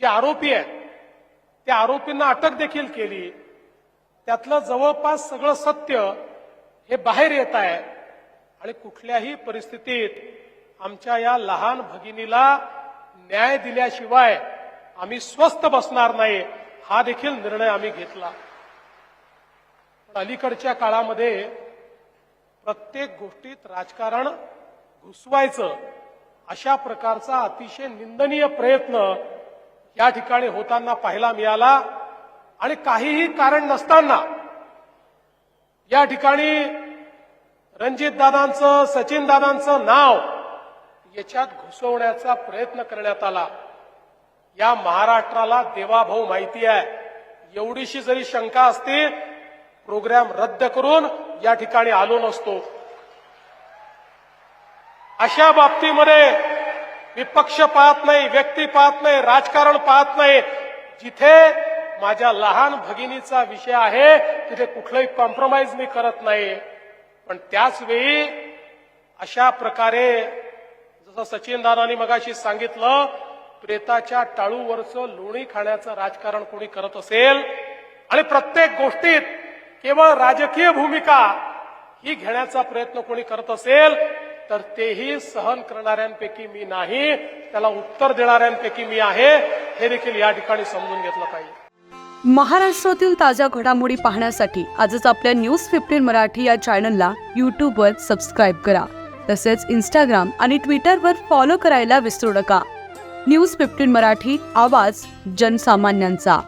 जे आरोपी आहेत त्या आरोपींना अटक देखील केली. त्यातलं जवळपास सगळं सत्य हे बाहेर येत आहे. आणि कुठल्याही परिस्थितीत आमच्या या लहान भगिनीला न्याय दिल्याशिवाय आम्ही स्वस्थ बसणार नाही हा देखील निर्णय आम्ही घेतला. पण अलीकडच्या काळामध्ये प्रत्येक गोष्टीत राजकारण घुसवायचं अशा प्रकारचा अतिशय निंदनीय प्रयत्न या ठिकाणी होताना पाहायला मिळाला. आणि काहीही कारण नसताना या ठिकाणी रणजित दादांचं सचिन दादांचं नाव याच्यात घुसवण्याचा प्रयत्न करण्यात आला. या महाराष्ट्राला देवाभाऊ माहिती आहे. एवढीशी जरी शंका असते प्रोग्राम रद्द करून या ठिकाणी आलो नसतो. अशा बाबतीमध्ये विपक्ष पाहत नाही व्यक्ती पाहत नाही राजकारण पाहत नाही. जिथे माझ्या लहान भगिनीचा विषय आहे तिथे कुठलंही कॉम्प्रोमाइज मी करत नाही. पण त्याच वेळी अशा प्रकारे जसं सचिन दादानी मगाशी सांगितलं प्रेताच्या टाळूवरचं लोणी खाण्याचं राजकारण कोणी करत असेल आणि प्रत्येक गोष्टीत केवळ राजकीय भूमिका ही घेण्याचा प्रयत्न कोणी करत असेल तर तेही सहन करणाऱ्यांपैकी मी नाही त्याला उत्तर देणाऱ्यांपैकी मी आहे हे देखील या ठिकाणी समजून घेतलं पाहिजे. महाराष्ट्रातील ताज्या घडामोडी पाहण्यासाठी आजच आपल्या न्यूज फिफ्टीन मराठी या चॅनलला यूट्यूबवर सबस्क्राईब करा. तसेच इंस्टाग्राम आणि ट्विटरवर फॉलो करायला विसरू नका. न्यूज फिफ्टीन मराठी आवाज जनसामान्यांचा.